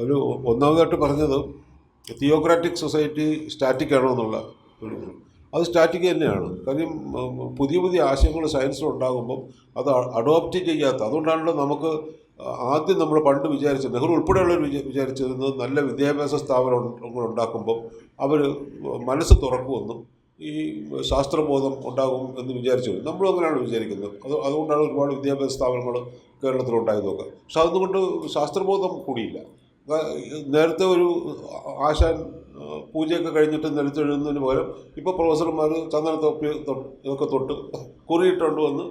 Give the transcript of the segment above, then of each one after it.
ഒരു ഒന്നാമതായിട്ട് പറഞ്ഞത് തിയോക്രാറ്റിക് സൊസൈറ്റി സ്റ്റാറ്റിക് ആണോ എന്നുള്ള അത് സ്റ്റാറ്റിക് തന്നെയാണ്. കാര്യം പുതിയ പുതിയ ആശയങ്ങൾ സയൻസിൽ ഉണ്ടാകുമ്പം അത് അഡോപ്റ്റ് ചെയ്യാത്ത അതുകൊണ്ടാണല്ലോ നമുക്ക് ആദ്യം നമ്മൾ പണ്ട് വിചാരിച്ചത് നെഹ്റു ഉൾപ്പെടെയുള്ളവർ വിചാ വിചാരിച്ചിരുന്നത് നല്ല വിദ്യാഭ്യാസ സ്ഥാപനങ്ങൾ ഉണ്ടാക്കുമ്പം അവർ മനസ്സ് തുറക്കുമെന്നും ഈ ശാസ്ത്രബോധം ഉണ്ടാകും എന്ന് വിചാരിച്ചു നമ്മളും അങ്ങനെയാണ് വിചാരിക്കുന്നത്. അത് അതുകൊണ്ടാണ് ഒരുപാട് വിദ്യാഭ്യാസ സ്ഥാപനങ്ങൾ കേരളത്തിലുണ്ടായതൊക്കെ. പക്ഷെ അതുകൊണ്ട് ശാസ്ത്രബോധം കൂടിയില്ല. നേരത്തെ ഒരു ആശാൻ പൂജയൊക്കെ കഴിഞ്ഞിട്ട് നിലത്തെഴുതുന്നതിന് പകരം ഇപ്പോൾ പ്രൊഫസർമാർ ചന്ദനത്തൊപ്പി തൊട്ട് ഇതൊക്കെ തൊട്ട് കുറിയിട്ടുകൊണ്ട് വന്ന്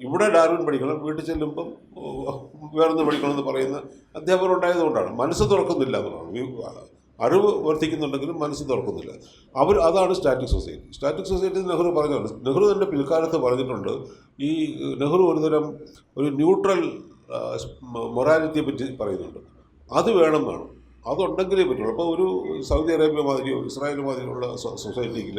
ഇവിടെ ഡാർവിൻ പഠിക്കണം വീട്ടിൽ ചെല്ലുമ്പം വേറൊന്ന് പഠിക്കണമെന്ന് പറയുന്ന അധ്യാപകർ ഉണ്ടായതുകൊണ്ടാണ്. മനസ്സ് തുറക്കുന്നില്ല എന്നുള്ളതാണ്. അറിവ് വർദ്ധിക്കുന്നുണ്ടെങ്കിലും മനസ്സ് തുറക്കുന്നില്ല. അവർ അതാണ് static society. Static society Nehru പറഞ്ഞതാണ്. നെഹ്റു തന്നെ പിൽക്കാലത്ത് പറഞ്ഞിട്ടുണ്ട് ഈ നെഹ്റു ഒരുതരം ഒരു ന്യൂട്രൽ മൊറാലിറ്റിയെ പറ്റി പറയുന്നുണ്ട്. അത് വേണമെന്നാണ് അതുണ്ടെങ്കിലേ പറ്റുള്ളൂ. അപ്പോൾ ഒരു സൗദി അറേബ്യ മാതിരിയോ ഇസ്രായേൽ മാതിരിയുള്ള സൊസൈറ്റിയിൽ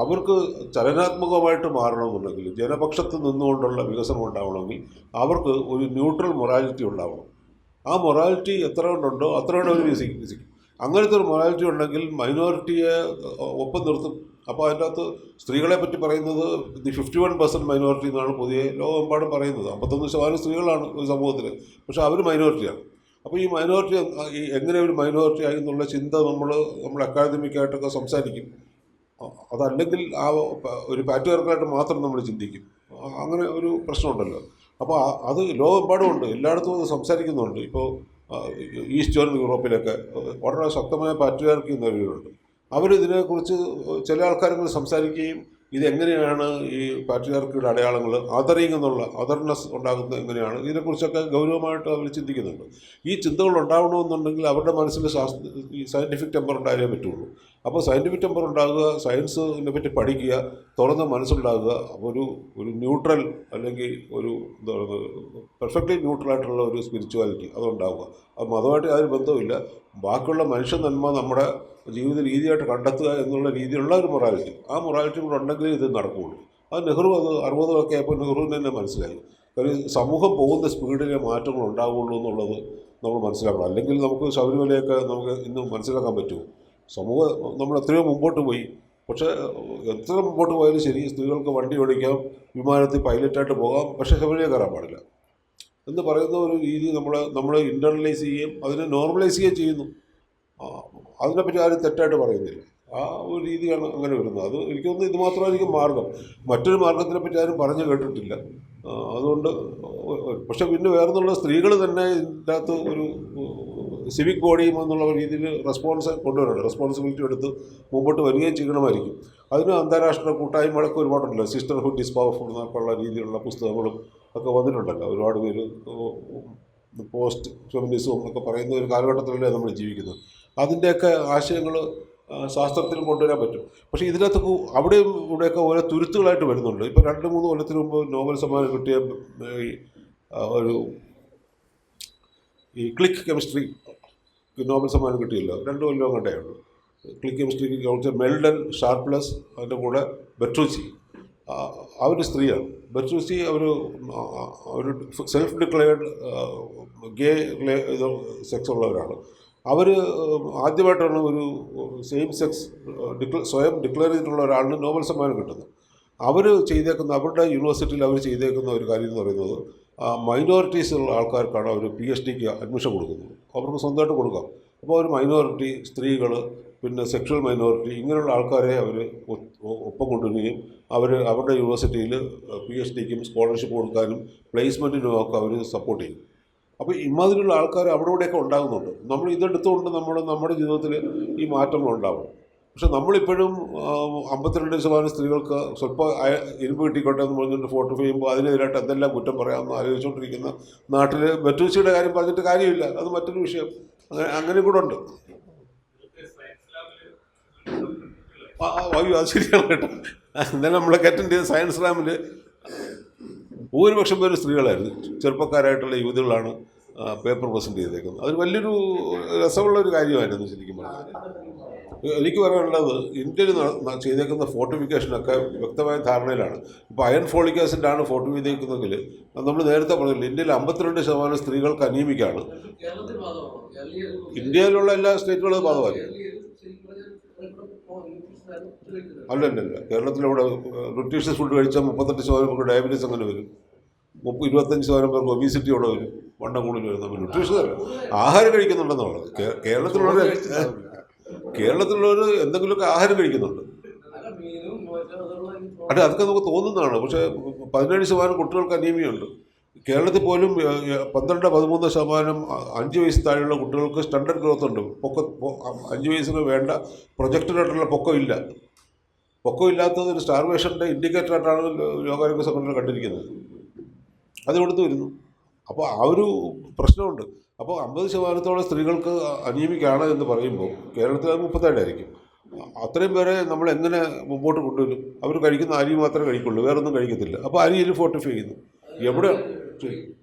അവർക്ക് ചലനാത്മകമായിട്ട് മാറണമെന്നുണ്ടെങ്കിൽ ജനപക്ഷത്ത് നിന്നുകൊണ്ടുള്ള വികസനം ഉണ്ടാവണമെങ്കിൽ അവർക്ക് ഒരു ന്യൂട്രൽ മൊറാലിറ്റി ഉണ്ടാവണം. ആ മൊറാലിറ്റി എത്ര കൊണ്ടുണ്ടോ അത്ര കൊണ്ട് അവർ വികസിക്കും വികസിക്കും. അങ്ങനത്തെ ഒരു മൊറാലിറ്റി ഉണ്ടെങ്കിൽ മൈനോറിറ്റിയെ ഒപ്പം നിർത്തും. അപ്പോൾ അതിന്റെ അകത്ത് സ്ത്രീകളെ പറ്റി പറയുന്നത് the fifty one percent minority എന്നാണ് പുതിയ ലോകമെമ്പാടും പറയുന്നത്. അമ്പത്തൊന്ന് ശതമാനം സ്ത്രീകളാണ് ഒരു സമൂഹത്തിൽ പക്ഷേ അവർ മൈനോറിറ്റിയാണ്. അപ്പോൾ ഈ മൈനോറിറ്റി ഈ എങ്ങനെ ഒരു മൈനോറിറ്റി ആയി എന്നുള്ള ചിന്ത നമ്മൾ നമ്മൾ അക്കാദമിക്കായിട്ടൊക്കെ സംസാരിക്കും. അതല്ലെങ്കിൽ ആ ഒരു പാറ്റുകാർക്കായിട്ട് മാത്രം നമ്മൾ ചിന്തിക്കും. അങ്ങനെ ഒരു പ്രശ്നമുണ്ടല്ലോ. അപ്പോൾ അത് ലോകമെമ്പാടും ഉണ്ട്. എല്ലായിടത്തും അത് സംസാരിക്കുന്നുണ്ട്. ഇപ്പോൾ ഈസ്റ്റേൺ യൂറോപ്പിലൊക്കെ വളരെ ശക്തമായ പാറ്റുകാർക്ക് നിലവിലുണ്ട് അവരിതിനെക്കുറിച്ച് ചില ആൾക്കാരെങ്കിലും സംസാരിക്കുകയും ഇതെങ്ങനെയാണ് ഈ പാട്രിയാർക്കിയുടെ അടയാളങ്ങൾ അതറിങ് എന്നുള്ള അതർനെസ് ഉണ്ടാകുന്നത് എങ്ങനെയാണ്? ഇതിനെക്കുറിച്ചൊക്കെ ഗൗരവമായിട്ട് അവർ ചിന്തിക്കുന്നുണ്ട്. ഈ ചിന്തകൾ ഉണ്ടാവണമെന്നുണ്ടെങ്കിൽ അവരുടെ മനസ്സിൽ ഈ സയന്റിഫിക് ടെമ്പർ ഉണ്ടായാലേ പറ്റുള്ളൂ. അപ്പോൾ സയന്റിഫിക് ടെമ്പർ ഉണ്ടാകുക സയൻസിനെ പറ്റി പഠിക്കുക തുറന്ന മനസ്സുണ്ടാകുക ഒരു ഒരു ന്യൂട്രൽ അല്ലെങ്കിൽ ഒരു എന്താ പറയുന്നത് പെർഫെക്റ്റ്ലി ന്യൂട്രലായിട്ടുള്ള ഒരു സ്പിരിച്വാലിറ്റി അതുണ്ടാവുക. അത് മതമായിട്ട് യാതൊരു ബന്ധവുമില്ല. ബാക്കിയുള്ള മനുഷ്യ നന്മ നമ്മുടെ ജീവിത രീതിയായിട്ട് കണ്ടെത്തുക എന്നുള്ള രീതിയിലുള്ള ഒരു മൊറാലിറ്റി ആ മൊറാലിറ്റി കൂടെ ഉണ്ടെങ്കിലേ ഇത് നടക്കുകയുള്ളൂ അത് നെഹ്റു അത് അറുപതൊക്കെ ആയപ്പോൾ നെഹ്റുവിന് തന്നെ മനസ്സിലായി. കാര്യം സമൂഹം പോകുന്ന സ്പീഡിലെ മാറ്റങ്ങൾ ഉണ്ടാവുള്ളൂ എന്നുള്ളത് നമ്മൾ മനസ്സിലാക്കണം. അല്ലെങ്കിൽ നമുക്ക് ശബരിമലയൊക്കെ നമുക്ക് ഇന്നും മനസ്സിലാക്കാൻ പറ്റുമോ സമൂഹം നമ്മൾ എത്രയോ മുമ്പോട്ട് പോയി. പക്ഷേ എത്ര മുമ്പോട്ട് പോയാലും ശരി സ്ത്രീകൾക്ക് വണ്ടി ഓടിക്കാം വിമാനത്തിൽ പൈലറ്റായിട്ട് പോകാം പക്ഷേ ശബരിമല കയറാൻ പാടില്ല. എന്ന് പറയുന്ന ഒരു രീതി നമ്മൾ നമ്മൾ ഇന്റർണലൈസ് ചെയ്യുകയും അതിനെ നോർമലൈസ് ചെയ്യുകയും ചെയ്യുന്നു. അതിനെപ്പറ്റി ആരും തെറ്റായിട്ട് പറയുന്നില്ല. ആ ഒരു രീതിയാണ് അങ്ങനെ വരുന്നത്. അത് എനിക്ക് തോന്നുന്നു ഇത് മാത്രമായിരിക്കും മാർഗം. മറ്റൊരു മാർഗത്തിനെ പറ്റി ആരും പറഞ്ഞു കേട്ടിട്ടില്ല. അതുകൊണ്ട് പക്ഷെ പിന്നെ വേറെന്നുള്ള സ്ത്രീകൾ തന്നെ ഇതിന്റെ അകത്ത് ഒരു സിവിക് ബോഡിയും എന്നുള്ള രീതിയിൽ റെസ്പോൺസ് കൊണ്ടുവരണം റെസ്പോൺസിബിലിറ്റി എടുത്ത് മുമ്പോട്ട് വരികയും ചെയ്യണമായിരിക്കും. അതിന് അന്താരാഷ്ട്ര കൂട്ടായ്മകളൊക്കെ ഒരുപാടുണ്ടല്ലോ. സിസ്റ്റർഹുഡ് ഇസ് പവർഫുൾ എന്നൊക്കെയുള്ള രീതിയിലുള്ള പുസ്തകങ്ങളും ഒക്കെ വന്നിട്ടുണ്ടല്ലോ. ഒരുപാട് പേര് പോസ്റ്റ് ഫെമിനിസവും ഒക്കെ പറയുന്ന ഒരു കാലഘട്ടത്തിലല്ലേ നമ്മൾ ജീവിക്കുന്നത്. അതിന്റെയൊക്കെ ആശയങ്ങൾ ശാസ്ത്രത്തിലും കൊണ്ടുവരാൻ പറ്റും. പക്ഷേ ഇതിനകത്ത് അവിടെയും ഇവിടെയൊക്കെ ഓരോ തുരുത്തുകളായിട്ട് വരുന്നുണ്ട്. ഇപ്പോൾ രണ്ട് മൂന്ന് കൊല്ലത്തിന് മുമ്പ് നോബൽ സമ്മാനം കിട്ടിയ ഒരു ഈ ക്ലിക്ക് കെമിസ്ട്രി നോബൽ സമ്മാനം കിട്ടിയല്ലോ. രണ്ട് കൊല്ലം കണ്ടേ ഉള്ളൂ. ക്ലിക്ക് കെമിസ്ട്രിക്ക് കൗൺസിൽ മെൽഡൻ ഷാർപ്ലസ് അതിന്റെ കൂടെ ബെട്രൂസി അവർ സ്ത്രീയാണ്. ബെട്രൂസി അവർ ഒരു സെൽഫ് ഡിക്ലെയർഡ് ഗേ സെക്സ് ഉള്ളവരാണ് അവർ ആദ്യമായിട്ടാണ് ഒരു സെയിം സെക്സ് ഡിക്ല സ്വയം ഡിക്ലെയർ ചെയ്തിട്ടുള്ള ഒരാളിന് നോബൽ സമ്മാനം കിട്ടുന്നത്. അവർ ചെയ്തേക്കുന്ന അവരുടെ യൂണിവേഴ്സിറ്റിയിൽ അവർ ചെയ്തേക്കുന്ന ഒരു കാര്യം എന്ന് പറയുന്നത് മൈനോറിറ്റീസ് ഉള്ള ആൾക്കാർക്കാണ് അവർ പി എച്ച് ഡിക്ക് അഡ്മിഷൻ കൊടുക്കുന്നത്. അവർക്ക് സ്വന്തമായിട്ട് കൊടുക്കാം. അപ്പോൾ ഒരു മൈനോറിറ്റി സ്ത്രീകൾ പിന്നെ സെക്ഷൽ മൈനോറിറ്റി ഇങ്ങനെയുള്ള ആൾക്കാരെ അവർ ഒപ്പം കൊണ്ടുവരികയും അവർ അവരുടെ യൂണിവേഴ്സിറ്റിയിൽ പി എച്ച് ഡിക്കും സ്കോളർഷിപ്പ് കൊടുക്കാനും പ്ലേസ്മെന്റിനും ഒക്കെ അവർ സപ്പോർട്ട് ചെയ്യും. അപ്പോൾ ഇമാതിരിയുള്ള ആൾക്കാർ അവിടെ ഇവിടെയൊക്കെ ഉണ്ടാകുന്നുണ്ട്. നമ്മൾ ഇതെടുത്തുകൊണ്ട് നമ്മൾ നമ്മുടെ ജീവിതത്തിൽ ഈ മാറ്റങ്ങൾ ഉണ്ടാവും. പക്ഷെ നമ്മളിപ്പോഴും അമ്പത്തിരണ്ട് ശതമാനം സ്ത്രീകൾക്ക് സ്വല്പം ഇരുമ്പ് കിട്ടിക്കോട്ടെ എന്ന് പറഞ്ഞിട്ട് ഫോട്ടോ ചെയ്യുമ്പോൾ അതിനെതിരായിട്ട് എന്തെല്ലാം കുറ്റം പറയാമെന്ന് ആലോചിച്ചുകൊണ്ടിരിക്കുന്ന നാട്ടിൽ ബറ്റൂസിയുടെ കാര്യം പറഞ്ഞിട്ട് കാര്യമില്ല. അത് മറ്റൊരു വിഷയം. അങ്ങനെ അങ്ങനെ കൂടെ ഉണ്ട്. അയ്യോ അത് ശരിയാണ് കേട്ടോ. എന്തായാലും നമ്മളെ അറ്റൻഡ് ചെയ്ത സയൻസ് ലാമിൽ ഭൂരിപക്ഷം പേര് സ്ത്രീകളായിരുന്നു. ചെറുപ്പക്കാരായിട്ടുള്ള യുവതികളാണ് പേപ്പർ പ്രസന്റ് ചെയ്തേക്കുന്നത്. അതൊരു വലിയൊരു രസമുള്ള ഒരു കാര്യമായിരുന്നു ശരിക്കും പറഞ്ഞാൽ എനിക്ക് പറയാനുള്ളത് ഇന്ത്യയിൽ ചെയ്തേക്കുന്ന ഫോർട്ടിഫിക്കേഷനൊക്കെ വ്യക്തമായ ധാരണയിലാണ്. ഇപ്പോൾ അയൺ ഫോളിക് ആണ് ഫോർട്ടി ചെയ്തേക്കുന്നതെങ്കിൽ നമ്മൾ നേരത്തെ പറഞ്ഞില്ല ഇന്ത്യയിൽ അമ്പത്തിരണ്ട് ശതമാനം സ്ത്രീകൾക്ക് അനീമിക്കാണ് ഇന്ത്യയിലുള്ള എല്ലാ സ്റ്റേറ്റുകളും ബാധകമല്ല അല്ലല്ലല്ല. കേരളത്തിലിവിടെ ന്യൂട്രീഷ്യസ് ഫുഡ് കഴിച്ചാൽ മുപ്പത്തെട്ട് ശതമാനം പേർക്ക് ഡയബറ്റീസ് അങ്ങനെ വരും. മുപ്പ ഇരുപത്തഞ്ച് ശതമാനം പേർക്ക് ഒബീസിറ്റി അവിടെ വരും. വണ്ണം കൂടുതൽ വരും നമ്മൾ ബ്രിട്ടീഷ് ആഹാരം കഴിക്കുന്നുണ്ടെന്നുള്ളത് കേരളത്തിലുള്ളവർ കേരളത്തിലുള്ളവർ എന്തെങ്കിലുമൊക്കെ ആഹാരം കഴിക്കുന്നുണ്ട്. അല്ല, അതൊക്കെ നമുക്ക് തോന്നുന്നതാണ്. പക്ഷേ പതിനേഴ് ശതമാനം കുട്ടികൾക്ക് അനീമിയുണ്ട് കേരളത്തിൽ പോലും പന്ത്രണ്ട് പതിമൂന്ന് ശതമാനം അഞ്ച് വയസ്സ് താഴെയുള്ള കുട്ടികൾക്ക് സ്റ്റാൻഡേർഡ് ഗ്രോത്ത് ഉണ്ട്. പൊക്ക അഞ്ച് വയസ്സിന് വേണ്ട പ്രൊജക്റ്റഡ് ആയിട്ടുള്ള പൊക്കം ഇല്ല. പൊക്കം ഇല്ലാത്തത് ഒരു സ്റ്റാർവേഷന്റെ ഇൻഡിക്കേറ്ററായിട്ടാണ് ലോകാരോഗ്യ സംഘടന കണ്ടിരിക്കുന്നത്. അത് കൊടുത്തു വരുന്നു. അപ്പോൾ ആ ഒരു പ്രശ്നമുണ്ട്. അപ്പോൾ അമ്പത് ശതമാനത്തോളം സ്ത്രീകൾക്ക് അനീമിക്കാണ് എന്ന് പറയുമ്പോൾ കേരളത്തിൽ അത് മുപ്പത്തേഴായിരിക്കും അത്രയും പേരെ നമ്മൾ എങ്ങനെ മുമ്പോട്ട് കൊണ്ടുവരും? അവർ കഴിക്കുന്ന അരി മാത്രമേ കഴിക്കുള്ളൂ വേറൊന്നും കഴിക്കത്തില്ല. അപ്പോൾ അരിയിൽ ഫോർട്ടിഫൈ ചെയ്യുന്നു. എവിടെ കുഴപ്പമില്ല.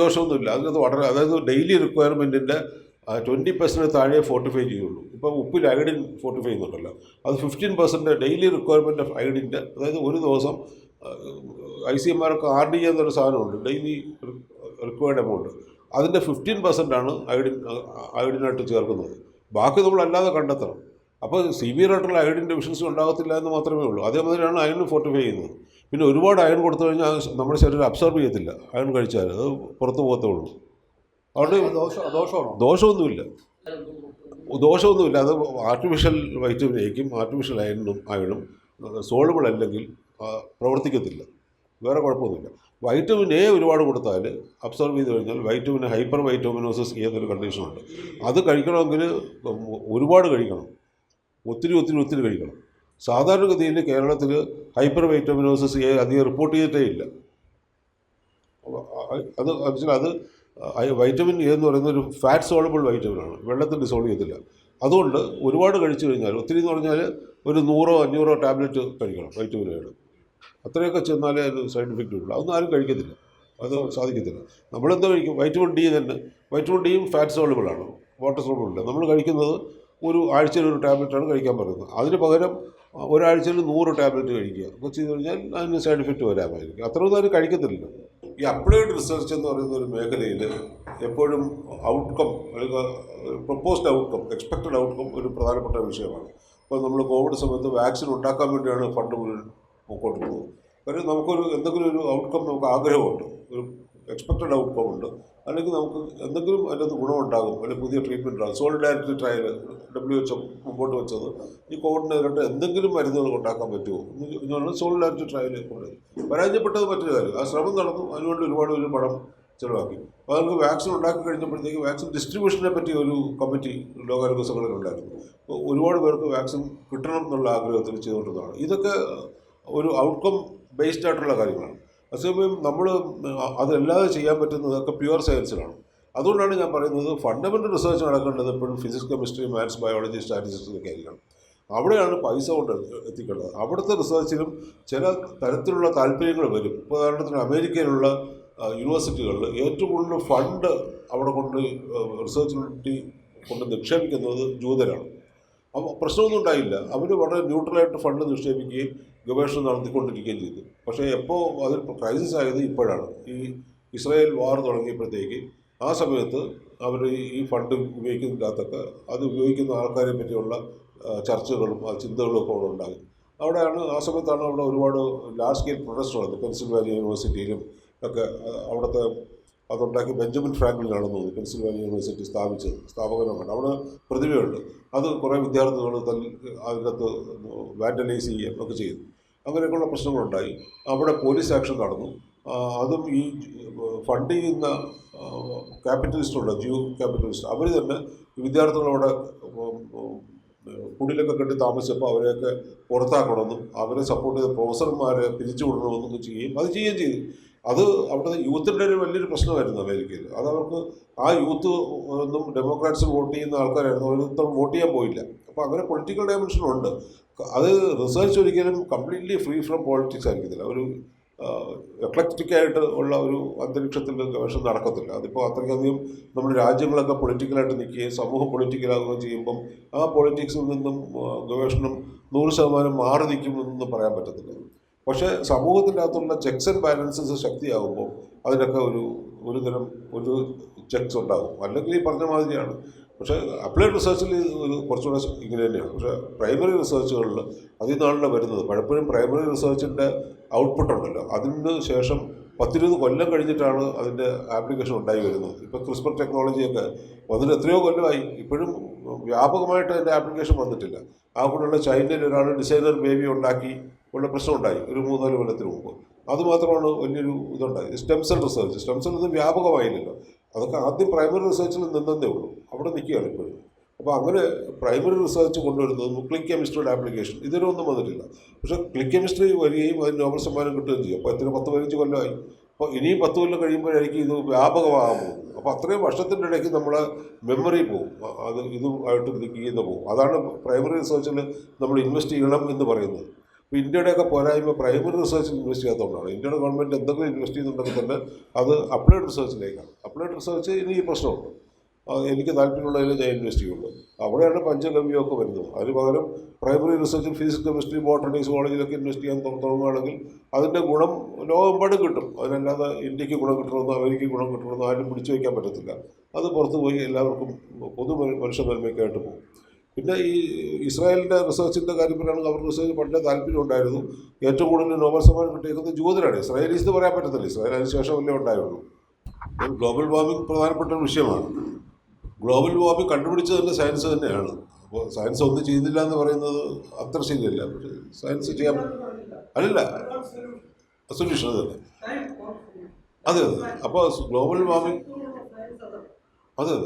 ദോഷമൊന്നുമില്ല. അതിനകത്ത് വളരെ അതായത് ഡെയിലി റിക്വയർമെന്റിന്റെ ട്വന്റി പെർസെന്റ് താഴെ ഫോർട്ടിഫൈ ചെയ്യുള്ളൂ. ഇപ്പം ഉപ്പിൽ അയഡിൻ ഫോർട്ടിഫൈ ചെയ്യുന്നുണ്ടല്ലോ. അത് fifteen percent daily requirement of അയഡിന്റെ അതായത് ഒരു ദിവസം ഐ സി എം ആർക്ക് ആർ ഡി എന്നൊരു സാധനമുണ്ട്. Daily required amount. അതിന്റെ ഫിഫ്റ്റീൻ പെർസെന്റാണ് അയഡിൻ അയഡിനായിട്ട് ചേർക്കുന്നത്. ബാക്കി നമ്മൾ അല്ലാതെ കണ്ടെത്തണം. അപ്പോൾ സിവിയർ ആയിട്ടുള്ള അയഡിൻ ഡെഫിഷ്യൻസി ഉണ്ടാകത്തില്ല എന്ന് മാത്രമേ ഉള്ളൂ. അതേമാതിരിയാണ് അയൺ ഫോർട്ടിഫൈ ചെയ്യുന്നത്. പിന്നെ ഒരുപാട് അയൺ കൊടുത്തു കഴിഞ്ഞാൽ അത് നമ്മുടെ ശരീരം അബ്സോർബ് ചെയ്യത്തില്ല. അയൺ കഴിച്ചാൽ അത് പുറത്തു പോകത്തേ ഉള്ളൂ. അതുകൊണ്ട് ദോഷം ദോഷമൊന്നുമില്ല. ദോഷമൊന്നുമില്ല. അത് ആർട്ടിഫിഷ്യൽ വൈറ്റമിൻ എക്കും ആർട്ടിഫിഷ്യൽ അയണിനും അയണും സോളുകൾ അല്ലെങ്കിൽ പ്രവർത്തിക്കത്തില്ല. വേറെ കുഴപ്പമൊന്നുമില്ല. വൈറ്റമിൻ എ ഒരുപാട് കൊടുത്താൽ അബ്സോർബ് ചെയ്ത് കഴിഞ്ഞാൽ വൈറ്റമിൻ ഹൈപ്പർ വൈറ്റമിനോസിസ് എന്നൊരു കണ്ടീഷനുണ്ട് അത് കഴിക്കണമെങ്കിൽ ഒരുപാട് കഴിക്കണം. ഒത്തിരി ഒത്തിരി ഒത്തിരി കഴിക്കണം. സാധാരണഗതിയിൽ കേരളത്തിൽ ഹൈപ്പർ വൈറ്റമിനോസിസ് എ അധികം റിപ്പോർട്ട് ചെയ്തിട്ടേ ഇല്ല. അത് ആക്ച്വലി അത് വൈറ്റമിൻ എ എന്ന് പറയുന്ന ഒരു ഫാറ്റ് സോളബിൾ വൈറ്റമിനാണ്. വെള്ളത്തിൽ ഡിസോൾവ് ചെയ്യത്തില്ല. അതുകൊണ്ട് ഒരുപാട് കഴിച്ചു കഴിഞ്ഞാൽ ഒത്തിരി എന്ന് പറഞ്ഞാൽ ഒരു നൂറോ അഞ്ഞൂറോ ടാബ്ലറ്റ് കഴിക്കണം വൈറ്റമിൻ എയുടെ അത്രയൊക്കെ ചെന്നാലേ അത് സൈഡ് ഇഫക്റ്റ് ഉള്ളൂ. അതൊന്നും ആരും കഴിക്കത്തില്ല. അത് സാധിക്കത്തില്ല. നമ്മളെന്താ കഴിക്കും? വൈറ്റമിൻ ഡി തന്നെ. വൈറ്റമിൻ ഡിയും ഫാറ്റ് സോളബിളാണ്. വാട്ടർ സോളബിളില്ല നമ്മൾ കഴിക്കുന്നത് ഒരു ആഴ്ചയിൽ ഒരു ടാബ്ലറ്റാണ് കഴിക്കാൻ പറയുന്നത്. അതിന് പകരം ഒരാഴ്ചയിൽ നൂറ് ടാബ്ലറ്റ് കഴിക്കുക. അപ്പോൾ ചെയ്ത് കഴിഞ്ഞാൽ അതിന് സൈഡ് ഇഫക്റ്റ് വരാമായിരിക്കും. അത്രയൊന്നും അതിന് കഴിക്കത്തില്ല. ഈ അപ്ലൈഡ് റിസർച്ച് എന്ന് പറയുന്ന ഒരു മേഖലയിൽ എപ്പോഴും ഔട്ട്കം അല്ലെങ്കിൽ പ്രപ്പോസ്ഡ് ഔട്ട്കം എക്സ്പെക്റ്റഡ് ഔട്ട്കം ഒരു പ്രധാനപ്പെട്ട വിഷയമാണ്. ഇപ്പോൾ നമ്മൾ കോവിഡ് സമയത്ത് വാക്സിൻ ഉണ്ടാക്കാൻ വേണ്ടിയാണ് ഫണ്ട് മുഴുവൻ പോകുന്നത്. കാര്യം നമുക്കൊരു എന്തെങ്കിലും ഒരു ഔട്ട്കം നമുക്ക് ആഗ്രഹമുണ്ട്. ഒരു എക്സ്പെക്റ്റഡ് ഔട്ട്കം ഉണ്ട്. അല്ലെങ്കിൽ നമുക്ക് എന്തെങ്കിലും അതിനകത്ത് ഗുണമുണ്ടാകും. അല്ലെങ്കിൽ പുതിയ ട്രീറ്റ്മെന്റ് ഉണ്ടാകും സോളിഡാരിറ്റി ട്രയൽ ഡബ്ല്യു എച്ച് മുമ്പോട്ട് വെച്ചത്. ഈ കോവിഡിനെതിരായിട്ട് എന്തെങ്കിലും മരുന്നുകൾ ഉണ്ടാക്കാൻ പറ്റുമോ? എന്നാണ് സോളിഡാരിറ്റി ട്രയൽ പരാജയപ്പെട്ടത് മറ്റൊരു കാര്യം. ആ ശ്രമം നടന്നു. അതിനുവേണ്ടി ഒരുപാട് ഒരു പണം ചിലവാക്കി. അപ്പോൾ അവർക്ക് വാക്സിൻ ഉണ്ടാക്കി കഴിഞ്ഞപ്പോഴത്തേക്ക് വാക്സിൻ ഡിസ്ട്രിബ്യൂഷനെ പറ്റി ഒരു കമ്മിറ്റി ലോകാരോഗ്യ സംഘടന ഉണ്ടായിരുന്നു. അപ്പോൾ ഒരുപാട് പേർക്ക് വാക്സിൻ കിട്ടണം എന്നുള്ള ആഗ്രഹത്തിൽ ചെയ്തുകൊണ്ടിരുന്നതാണ്. ഇതൊക്കെ ഒരു ഔട്ട്കം ബേസ്ഡ് ആയിട്ടുള്ള കാര്യങ്ങളാണ്. അതേസമയം നമ്മൾ അതല്ലാതെ ചെയ്യാൻ പറ്റുന്നതൊക്കെ പ്യുവർ സയൻസിലാണ് അതുകൊണ്ടാണ് ഞാൻ പറയുന്നത് ഫണ്ടമെന്റൽ റിസർച്ച് നടക്കേണ്ടത് എപ്പോഴും physics chemistry maths biology statistics ഒക്കെ ആയിരിക്കണം. അവിടെയാണ് പൈസ കൊണ്ട് എത്തിക്കേണ്ടത്. അവിടുത്തെ റിസർച്ചിലും ചില തരത്തിലുള്ള താല്പര്യങ്ങൾ വരും. ഉദാഹരണത്തിന് അമേരിക്കയിലുള്ള യൂണിവേഴ്സിറ്റികളിൽ ഏറ്റവും കൂടുതൽ ഫണ്ട് അവിടെ കൊണ്ട് റിസർച്ചിന് വേണ്ടി കൊണ്ട് നിക്ഷേപിക്കുന്നത് ജൂതരാണ്. അപ്പോൾ പ്രശ്നമൊന്നും ഉണ്ടായില്ല. അവർ വളരെ ന്യൂട്രലായിട്ട് ഫണ്ട് നിക്ഷേപിക്കുകയും ഗവേഷണം നടത്തിക്കൊണ്ടിരിക്കുകയും ചെയ്തു. പക്ഷേ എപ്പോൾ അതിൽ ക്രൈസിസ് ആയത് ഇപ്പോഴാണ്. ഈ ഇസ്രായേൽ വാർ തുടങ്ങിയപ്പോഴത്തേക്ക് ആ സമയത്ത് അവർ ഈ ഫണ്ട് ഉപയോഗിക്കുന്നതിനകത്തൊക്കെ അത് ഉപയോഗിക്കുന്ന ആൾക്കാരെ പറ്റിയുള്ള ചർച്ചകളും ആ ചിന്തകളും ഒക്കെ അവിടെ ഉണ്ടായി. അവിടെയാണ് ആ സമയത്താണ് അവിടെ ഒരുപാട് ലാർജ് സ്കെയിൽ പ്രൊട്ടസ്റ്റ് നടന്നത്. പെൻസിൽവാനിയ യൂണിവേഴ്സിറ്റിയിലും ഒക്കെ അവിടുത്തെ അതുണ്ടാക്കി ബെഞ്ചമിൻ ഫ്രാങ്ക്ലിനാണെന്ന് തോന്നുന്നു. പെൻസിൽവാനിയ യൂണിവേഴ്സിറ്റി സ്ഥാപിച്ചത് സ്ഥാപകനാണ്. അവിടെ പ്രതിഭയുണ്ട്. അത് കുറേ വിദ്യാർത്ഥികൾ തൽ അതിനകത്ത് വാൻഡലൈസ് ചെയ്യുകയും ഒക്കെ ചെയ്തു. അങ്ങനെയൊക്കെയുള്ള പ്രശ്നങ്ങളുണ്ടായി. അവിടെ പോലീസ് ആക്ഷൻ നടന്നു. അതും ഈ ഫണ്ട് ചെയ്യുന്ന ക്യാപിറ്റലിസ്റ്റുണ്ട് ജിയോ ക്യാപിറ്റലിസ്റ്റ്. അവർ തന്നെ വിദ്യാർത്ഥികളവിടെ കുടിലൊക്കെ കെട്ടി താമസിച്ചപ്പോൾ അവരെയൊക്കെ പുറത്താക്കണമെന്നും അവരെ സപ്പോർട്ട് ചെയ്ത പ്രൊഫസർമാരെ പിരിച്ചുവിടണമെന്നൊക്കെ ചെയ്യുകയും അത് ചെയ്യുകയും ചെയ്തു. അത് അവിടെ യൂത്തിന്റെ ഒരു വലിയൊരു പ്രശ്നമായിരുന്നു അമേരിക്കയിൽ. അത് അവർക്ക് ആ യൂത്ത് ഒന്നും ഡെമോക്രാറ്റ്സ് വോട്ട് ചെയ്യുന്ന ആൾക്കാരായിരുന്നു. അവരൊന്നും വോട്ട് ചെയ്യാൻ പോയില്ല. അപ്പോൾ അങ്ങനെ പൊളിറ്റിക്കൽ ഡയമെൻഷൻ ഉണ്ട്. അത് റിസർച്ച് ഒരിക്കലും കംപ്ലീറ്റ്ലി ഫ്രീ ഫ്രം പോളിറ്റിക്സ് ആയിരിക്കത്തില്ല. ഒരു എക്ലക്റ്റിക്കായിട്ട് ഉള്ള ഒരു അന്തരീക്ഷത്തിൽ ഗവേഷണം നടക്കത്തില്ല. അതിപ്പോൾ അത്രയ്ക്കധികം നമ്മുടെ രാജ്യങ്ങളൊക്കെ പൊളിറ്റിക്കലായിട്ട് നിൽക്കുകയും സമൂഹം പൊളിറ്റിക്കലാകുകയും ചെയ്യുമ്പം ആ പൊളിറ്റിക്സിൽ നിന്നും ഗവേഷണം നൂറ് ശതമാനം മാറി നിൽക്കുമെന്നൊന്നും പറയാൻ പറ്റത്തില്ല. പക്ഷേ സമൂഹത്തിന്റെ അകത്തുള്ള ചെക്സ് ആൻഡ് ബാലൻസസ് ശക്തിയാകുമ്പോൾ അതിനൊക്കെ ഒരു ഒരു തരം ഒരു ചെക്സ് ഉണ്ടാകും. അല്ലെങ്കിൽ ഈ പറഞ്ഞ മാതിരിയാണ്. പക്ഷേ അപ്ലൈഡ് റിസർച്ചിൽ ഒരു കുറച്ചുകൂടെ ഇങ്ങനെ തന്നെയാണ്. പക്ഷേ പ്രൈമറി റിസർച്ചുകളിൽ അതിൽ നിന്നാണല്ലോ വരുന്നത്. പലപ്പോഴും പ്രൈമറി റിസർച്ചിന്റെ ഔട്ട്പുട്ട് ഉണ്ടല്ലോ. അതിന് ശേഷം പത്തിരുപത് കൊല്ലം കഴിഞ്ഞിട്ടാണ് അതിന്റെ ആപ്ലിക്കേഷൻ ഉണ്ടായി വരുന്നത്. ഇപ്പോൾ ക്രിസ്പർ ടെക്നോളജിയൊക്കെ വന്നിട്ട് എത്രയോ കൊല്ലമായി. ഇപ്പോഴും വ്യാപകമായിട്ട് അതിന്റെ ആപ്ലിക്കേഷൻ വന്നിട്ടില്ല. ആ കൂടെയുള്ള ചൈനയിൽ ഒരാൾ ഡിസൈനർ ബേബി ഉണ്ടാക്കി ഉള്ള പ്രശ്നമുണ്ടായി ഒരു മൂന്നാൽ കൊല്ലത്തിന് മുമ്പ്. അതുമാത്രമാണ് വലിയൊരു ഇതുണ്ടായത്. Stem cell research stem cell ഒന്നും വ്യാപകമായില്ലല്ലോ. അതൊക്കെ ആദ്യം പ്രൈമറി റിസർച്ചിൽ നിന്നതേ ഉള്ളൂ. അവിടെ നിൽക്കുകയാണ് ഇപ്പോഴും. അപ്പോൾ അങ്ങനെ പ്രൈമറി റിസർച്ച് കൊണ്ടുവരുന്നത് ക്ലിക്ക് കെമിസ്ട്രിയുടെ ആപ്ലിക്കേഷൻ ഇതിനൊന്നും വന്നിട്ടില്ല. പക്ഷേ ക്ലിക്ക് കെമിസ്ട്രി വരികയും അതിന് നോബൽ സമ്മാനം കിട്ടുകയും ചെയ്യും. അപ്പോൾ എത്ര? പത്ത് പതിനഞ്ച് കൊല്ലമായി. അപ്പോൾ ഇനിയും പത്ത് കൊല്ലം കഴിയുമ്പോഴായിരിക്കും ഇത് വ്യാപകമാകാൻ പോകുന്നത്. അപ്പോൾ അത്രയും വർഷത്തിന്റെ ഇടയ്ക്ക് നമ്മളെ മെമ്മറി പോകും അത് ഇതുമായിട്ട് ലിങ്ക് ചെയ്യുന്ന പോകും അതാണ് പ്രൈമറി റിസർച്ചിൽ നമ്മൾ ഇൻവെസ്റ്റ് ചെയ്യണം എന്ന് പറയുന്നത്. ഇപ്പോൾ ഇന്ത്യയുടെയൊക്കെ പോരായ്മ പ്രൈമറി റിസർച്ചിൽ ഇൻവെസ്റ്റ് ചെയ്യാത്തതുകൊണ്ടാണ് ഇന്ത്യയുടെ ഗവൺമെന്റ് എന്തൊക്കെ ഇൻവെസ്റ്റ് ചെയ്യുന്നുണ്ടെങ്കിൽ തന്നെ അത് അപ്ലൈഡ് റിസർച്ചിലേക്കാണ് അപ്ലൈഡ് റിസർച്ച് ഇനി ഈ പ്രശ്നമുണ്ട് എനിക്ക് താല്പര്യമുള്ളതിൽ ഞാൻ ഇൻവെസ്റ്റ് ചെയ്യുള്ളൂ അവിടെയാണ് പഞ്ചഗവ്യമൊക്കെ വരുന്നത് അതിന് പകരം പ്രൈമറി റിസർച്ചിൽ ഫിസിക്സ് കെമിസ്ട്രി ബോട്ടണി കോളേജിലൊക്കെ ഇൻവെസ്റ്റ് ചെയ്യാൻ തുട- തുടങ്ങുകയാണെങ്കിൽ അതിന്റെ ഗുണം ലോകമെമ്പാടും കിട്ടും അതിനല്ലാതെ ഇന്ത്യയ്ക്ക് ഗുണം കിട്ടണമെന്നോ അമേരിക്കയ്ക്ക് ഗുണം കിട്ടണമെന്നോ ആരും പിടിച്ചു വയ്ക്കാൻ പറ്റത്തില്ല അത് പുറത്ത് പോയി എല്ലാവർക്കും പൊതു മനുഷ്യ നന്മയ്ക്കായിട്ട് പോകും പിന്നെ ഈ ഇസ്രായേലിന്റെ റിസർച്ചിന്റെ കാര്യം പറയുകയാണെങ്കിൽ അവർക്ക് റിസർച്ച് പണ്ടേ താല്പര്യം ഉണ്ടായിരുന്നു. ഏറ്റവും കൂടുതൽ നോബൽ സമ്മാനം കിട്ടിയിരിക്കുന്നത് ജൂതരാണ് ഇസ്രായേലീസ് എന്ന് പറയാൻ പറ്റത്തില്ല. ഇസ്രായേൽ അതിന് ശേഷമല്ലേ ഉണ്ടായുള്ളൂ. ഗ്ലോബൽ വാർമിംഗ് പ്രധാനപ്പെട്ട ഒരു വിഷയമാണ്. ഗ്ലോബൽ വാർമിംഗ് കണ്ടുപിടിച്ചത് തന്നെ സയൻസ് തന്നെയാണ്. അപ്പോൾ സയൻസ് ഒന്നും ചെയ്യുന്നില്ല എന്ന് പറയുന്നത് അത്ര ശരിയല്ല. പക്ഷേ സയൻസ് ചെയ്യാൻ അല്ലല്ല. സൊല്യൂഷൻ തന്നെ. അതെ അതെ. അപ്പോൾ ഗ്ലോബൽ വാർമിംഗ് അതെ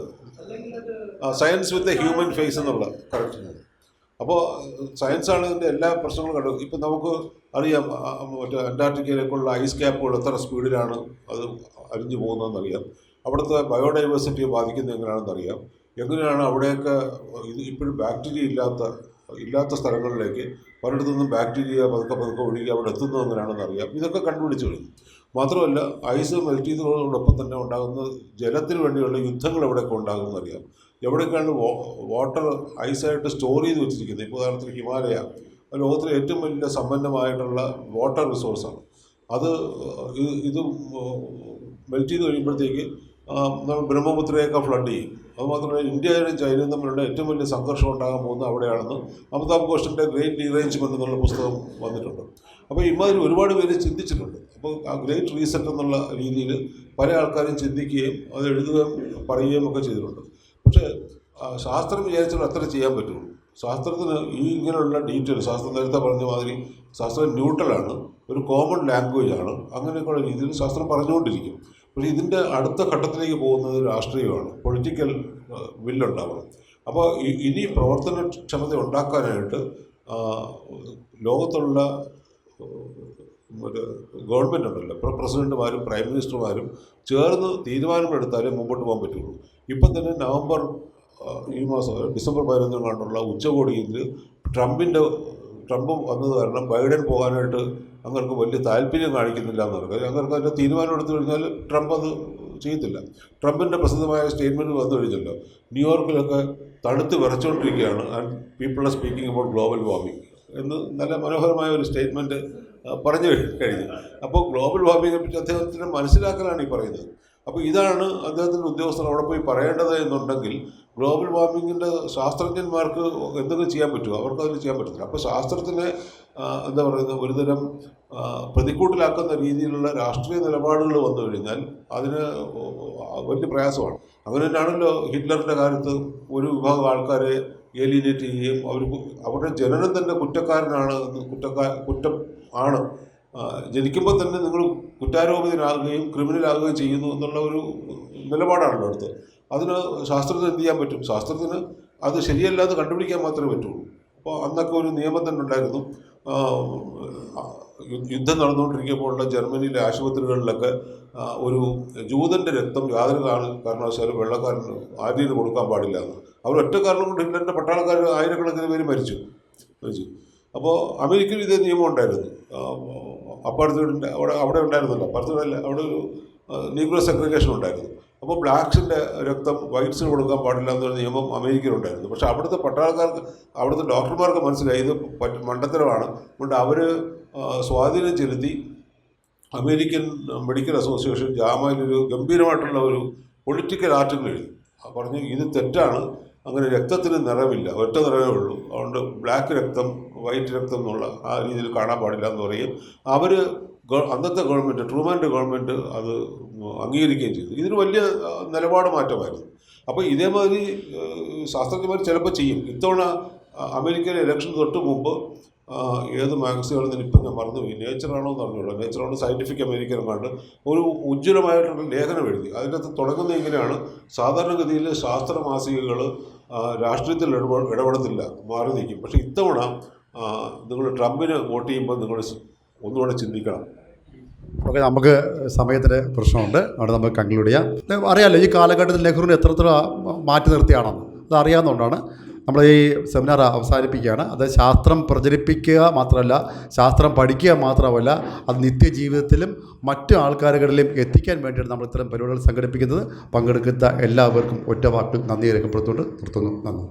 science with a human face എന്നുള്ള കറക്റ്റ് അപ്പോൾ സയൻസാണ് ഇതിന്റെ എല്ലാ പ്രശ്നങ്ങളും കണ്ടു. ഇപ്പം നമുക്ക് അറിയാം മറ്റേ അന്റാർട്ടിക്കയിലേക്കുള്ള ഐസ് ക്യാപ്പുകൾ എത്ര സ്പീഡിലാണ് അത് അരിഞ്ഞു പോകുന്നതെന്നറിയാം. അവിടുത്തെ ബയോഡൈവേഴ്സിറ്റിയെ ബാധിക്കുന്നത് എങ്ങനെയാണെന്ന് അറിയാം. എങ്ങനെയാണ് അവിടെയൊക്കെ ഇത് ഇപ്പോഴും ബാക്ടീരിയ ഇല്ലാത്ത ഇല്ലാത്ത സ്ഥലങ്ങളിലേക്ക് പലയിടത്തു നിന്നും ബാക്ടീരിയ പതുക്കെ പതുക്കെ ഒഴുകി അവിടെ എത്തുന്നത് എങ്ങനെയാണെന്ന് അറിയാം. ഇതൊക്കെ കണ്ടുപിടിച്ച് കഴിഞ്ഞു. മാത്രമല്ല ഐസ് മെൽറ്റ് ചെയ്തതോടൊപ്പം തന്നെ ഉണ്ടാകുന്ന ജലത്തിന് വേണ്ടിയുള്ള യുദ്ധങ്ങൾ എവിടെയൊക്കെ ഉണ്ടാകുമെന്ന് അറിയാം. എവിടെയൊക്കെയാണ് വാട്ടർ ഐസായിട്ട് സ്റ്റോർ ചെയ്ത് വെച്ചിരിക്കുന്നത്? ഇപ്പോൾ ഉദാഹരണത്തിന് ഹിമാലയ ലോകത്തിലെ ഏറ്റവും വലിയ സമ്പന്നമായിട്ടുള്ള വാട്ടർ റിസോഴ്സാണ് അത് ഇത് മെൽറ്റ് ചെയ്ത് കഴിയുമ്പോഴത്തേക്ക് ബ്രഹ്മപുത്രയൊക്കെ ഫ്ലഡ് ചെയ്യും. അതുമാത്രമല്ല ഇന്ത്യയിലും ചൈനയും തമ്മിലുള്ള ഏറ്റവും വലിയ സംഘർഷം ഉണ്ടാകാൻ പോകുന്നത് അവിടെയാണെന്ന് അമിതാഭ് ഘോഷിന്റെ ഗ്രേറ്റ് ഡീറേഞ്ച്മെന്റ് എന്നുള്ള പുസ്തകം വന്നിട്ടുണ്ട്. അപ്പോൾ ഇമാതിരി ഒരുപാട് പേര് ചിന്തിച്ചിട്ടുണ്ട്. അപ്പോൾ ആ ഗ്രേറ്റ് റീസെറ്റ് എന്നുള്ള രീതിയിൽ പല ആൾക്കാരും ചിന്തിക്കുകയും അത് എഴുതുകയും പറയുകയും ഒക്കെ ചെയ്തിട്ടുണ്ട്. പക്ഷേ ശാസ്ത്രം വിചാരിച്ചാൽ അത്ര ചെയ്യാൻ പറ്റുള്ളൂ. ശാസ്ത്രത്തിന് ഈ ഇങ്ങനെയുള്ള ഡീറ്റെയിൽ ശാസ്ത്രം നേരത്തെ പറഞ്ഞ മാതിരി ശാസ്ത്രം ന്യൂട്രലാണ് ഒരു കോമൺ ലാംഗ്വേജ് ആണ് അങ്ങനെയൊക്കെയുള്ള രീതിയിൽ ശാസ്ത്രം പറഞ്ഞുകൊണ്ടിരിക്കും. പക്ഷേ ഇതിന്റെ അടുത്ത ഘട്ടത്തിലേക്ക് പോകുന്നത് രാഷ്ട്രീയമാണ്. പൊളിറ്റിക്കൽ വില്ലുണ്ടാവണം. അപ്പോൾ ഇനി പ്രവർത്തനക്ഷമത ഉണ്ടാക്കാനായിട്ട് ലോകത്തുള്ള ഒരു ഗവൺമെന്റ് ഉണ്ടല്ലോ. ഇപ്പോൾ പ്രസിഡന്റുമാരും പ്രൈം മിനിസ്റ്റർമാരും ചേർന്ന് തീരുമാനമെടുത്താലേ മുമ്പോട്ട് പോകാൻ പറ്റുള്ളൂ. ഇപ്പം തന്നെ നവംബർ ഈ മാസം ഡിസംബർ പതിനൊന്നും കണ്ടുള്ള ഉച്ചകോടിയിൽ ട്രംപിന്റെ ട്രംപ് വന്നത് കാരണം ബൈഡൻ പോകാനായിട്ട് ഞങ്ങൾക്ക് വലിയ താല്പര്യം കാണിക്കുന്നില്ല എന്ന് പറയും ഞങ്ങൾക്ക് അതിന്റെ തീരുമാനം എടുത്തു കഴിഞ്ഞാൽ ട്രംപ് അത് ചെയ്യത്തില്ല. ട്രംപിന്റെ പ്രസിദ്ധമായ സ്റ്റേറ്റ്മെന്റ് വന്നു കഴിഞ്ഞല്ലോ. ന്യൂയോർക്കിലൊക്കെ തണുത്ത് വിറച്ചുകൊണ്ടിരിക്കുകയാണ് and people are speaking about global warming എന്ന് നല്ല മനോഹരമായ ഒരു സ്റ്റേറ്റ്മെന്റ് പറഞ്ഞു കഴിഞ്ഞു. അപ്പോൾ ഗ്ലോബൽ വാർമിങ്ങിനെ പറ്റി അദ്ദേഹത്തിന്റെ മനസ്സിലാക്കലാണ് ഈ പറയുന്നത്. അപ്പോൾ ഇതാണ് അദ്ദേഹത്തിന്റെ ഉദ്യോഗസ്ഥർ അവിടെ പോയി പറയേണ്ടത് എന്നുണ്ടെങ്കിൽ ഗ്ലോബൽ വാർമിങ്ങിന്റെ ശാസ്ത്രജ്ഞന്മാർക്ക് എന്തെങ്കിലും ചെയ്യാൻ പറ്റുമോ? അവർക്ക് അതിന് ചെയ്യാൻ പറ്റത്തില്ല. അപ്പോൾ ശാസ്ത്രത്തിനെ എന്താ പറയുന്നത് ഒരുതരം പ്രതിക്കൂട്ടിലാക്കുന്ന രീതിയിലുള്ള രാഷ്ട്രീയ നിലപാടുകൾ വന്നു കഴിഞ്ഞാൽ അതിന് വലിയ പ്രയാസമാണ്. അങ്ങനെ തന്നെയാണല്ലോ ഹിറ്റ്ലറിന്റെ കാലത്ത് ഒരു വിഭാഗം ആൾക്കാരെ ഏലിനേറ്റ് ചെയ്യുകയും അവർ അവരുടെ ജനനം തന്നെ കുറ്റക്കാരനാണ് കുറ്റക്കാ കുറ്റം ആണ്. ജനിക്കുമ്പോൾ തന്നെ നിങ്ങൾ കുറ്റാരോപിതനാകുകയും ക്രിമിനലാകുകയും ചെയ്യുന്നു എന്നുള്ള ഒരു നിലപാടാണല്ലോ അടുത്ത്. അതിന് ശാസ്ത്രത്തിന് എന്ത് ചെയ്യാൻ പറ്റും? ശാസ്ത്രത്തിന് അത് ശരിയല്ലാതെ കണ്ടുപിടിക്കാൻ മാത്രമേ പറ്റുള്ളൂ. അപ്പോൾ അന്നൊക്കെ ഒരു നിയമം തന്നെ ഉണ്ടായിരുന്നു. യുദ്ധം നടന്നുകൊണ്ടിരിക്കുമ്പോഴുള്ള ജർമ്മനിയിലെ ആശുപത്രികളിലൊക്കെ ഒരു ജൂതന്റെ രക്തം യാതൊരു കാരണ- കാരണവശാലും വെള്ളക്കാരന് ആര്യന് കൊടുക്കാൻ പാടില്ല എന്ന്. അവർ ഒറ്റ കാരണം കൊണ്ട് ഹിറ്റ്ലറിന്റെ പട്ടാളക്കാർ ആയിരക്കണക്കിന് പേര് മരിച്ചു. മരിച്ചു. അപ്പോൾ അമേരിക്കയിൽ ഇതേ നിയമം ഉണ്ടായിരുന്നു. അപ്പാർത്തീഡിന്റെ അവിടെ അവിടെ ഉണ്ടായിരുന്നല്ലോ. അപ്പാർത്തീഡല്ല അവിടെ ഒരു നീഗ്രോ സെഗ്രിഗേഷൻ ഉണ്ടായിരുന്നു. അപ്പോൾ ബ്ലാക്സിന്റെ രക്തം വൈറ്റ്സിന് കൊടുക്കാൻ പാടില്ല എന്നൊരു നിയമം അമേരിക്കയിലുണ്ടായിരുന്നു. പക്ഷേ അവിടുത്തെ പട്ടാളക്കാർക്ക് അവിടുത്തെ ഡോക്ടർമാർക്ക് മനസ്സിലായി. ഇത് മണ്ടത്തരമാണ്. അതുകൊണ്ട് അവർ സ്വാധീനം ചെലുത്തി അമേരിക്കൻ മെഡിക്കൽ അസോസിയേഷൻ ജാമായിലൊരു ഗംഭീരമായിട്ടുള്ള ഒരു പൊളിറ്റിക്കൽ ആർട്ടിക്കിൾ എഴുതി. പറഞ്ഞു ഇത് തെറ്റാണ്. അങ്ങനെ രക്തത്തിന് നിറമില്ല ഒറ്റ നിറമേ ഉള്ളൂ. അതുകൊണ്ട് ബ്ലാക്ക് രക്തം വൈറ്റ് രക്തം എന്നുള്ള ആ രീതിയിൽ കാണാൻ പാടില്ല എന്ന് പറയും. അവർ അന്നത്തെ ഗവൺമെന്റ് ട്രൂമാന്റെ ഗവൺമെന്റ് അത് അംഗീകരിക്കുകയും ചെയ്തു. ഇതിന് വലിയ നിലപാട് മാറ്റമായിരുന്നു. അപ്പോൾ ഇതേമാതിരി ശാസ്ത്രജ്ഞന്മാർ ചിലപ്പോൾ ചെയ്യും. ഇത്തവണ അമേരിക്കയിലെ ഇലക്ഷൻ തൊട്ട് മുമ്പ് ഏത് മാഗസിനാണെന്ന് ഇപ്പം ഞാൻ മറന്നുപോയി നേച്ചറാണോ എന്ന് പറഞ്ഞോളൂ നേച്ചറാണോ സയന്റിഫിക് അമേരിക്കൻ കണ്ട് ഒരു ഉജ്ജ്വലമായിട്ടുള്ള ലേഖനം എഴുതി. അതിനകത്ത് തുടങ്ങുന്നത് ഇങ്ങനെയാണ്. സാധാരണഗതിയിൽ ശാസ്ത്ര മാസികകൾ രാഷ്ട്രീയത്തിൽ ഇടപെ ഇടപെടത്തില്ല. മാറി നിൽക്കും. പക്ഷേ ഇത്തവണ നിങ്ങൾ ട്രംപിന് വോട്ട് ചെയ്യുമ്പോൾ നിങ്ങൾ ഒന്നുകൂടെ ചിന്തിക്കണം. ഓക്കെ നമുക്ക് സമയത്തിന് പ്രശ്നമുണ്ട്. അവിടെ നമുക്ക് കൺക്ലൂഡ് ചെയ്യാം. അറിയാമല്ലോ ഈ കാലഘട്ടത്തിൽ നെഹ്റുവിനെ എത്രത്തോളം മാറ്റി നിർത്തിയാണെന്ന്. അത് അറിയാവുന്നതുകൊണ്ടാണ് നമ്മൾ ഈ സെമിനാർ അവസാനിപ്പിക്കുകയാണ്. അത് ശാസ്ത്രം പ്രചരിപ്പിക്കുക മാത്രമല്ല ശാസ്ത്രം പഠിക്കുക മാത്രമല്ല അത് നിത്യജീവിതത്തിലും മറ്റു ആൾക്കാരുകളിലും എത്തിക്കാൻ വേണ്ടിയാണ് നമ്മൾ ഇത്തരം പരിപാടികൾ സംഘടിപ്പിക്കുന്നത് പങ്കെടുക്കുന്ന എല്ലാവർക്കും ഒറ്റ വാക്കിൽ നന്ദി രേഖപ്പെടുത്തുകൊണ്ട് നിർത്തുന്നു. നന്ദി.